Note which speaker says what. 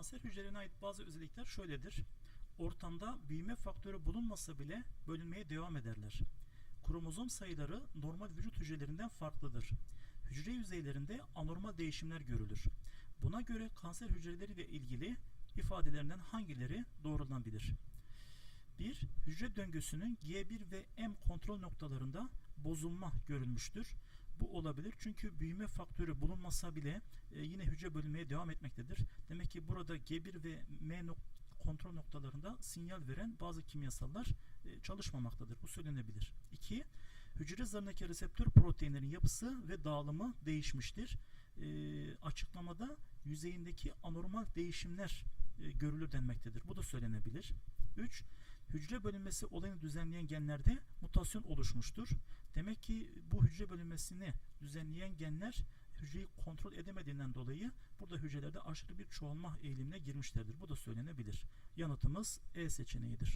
Speaker 1: Kanser hücrelerine ait bazı özellikler şöyledir. Ortamda büyüme faktörü bulunmasa bile bölünmeye devam ederler. Kromozom sayıları normal vücut hücrelerinden farklıdır. Hücre yüzeylerinde anormal değişimler görülür. Buna göre kanser hücreleriyle ilgili ifadelerinden hangileri doğrulanabilir? 1. Hücre döngüsünün G1 ve M kontrol noktalarında bozulma görülmüştür. Bu olabilir çünkü büyüme faktörü bulunmasa bile e, yine hücre bölünmeye devam etmektedir. Demek burada G1 ve M nok- kontrol noktalarında sinyal veren bazı kimyasallar e, çalışmamaktadır. Bu söylenebilir. 2. Hücre zarındaki reseptör proteinlerin yapısı ve dağılımı değişmiştir. E, açıklamada yüzeyindeki anormal değişimler e, görülür denmektedir. Bu da söylenebilir. 3. Hücre bölünmesi olayını düzenleyen genlerde mutasyon oluşmuştur. Demek ki bu hücre bölünmesini düzenleyen genler hücreyi kontrol edemediğinden dolayı burada hücrelerde aşırı bir çoğalma eğilimine girmişlerdir. Bu da söylenebilir. Yanıtımız E seçeneğidir.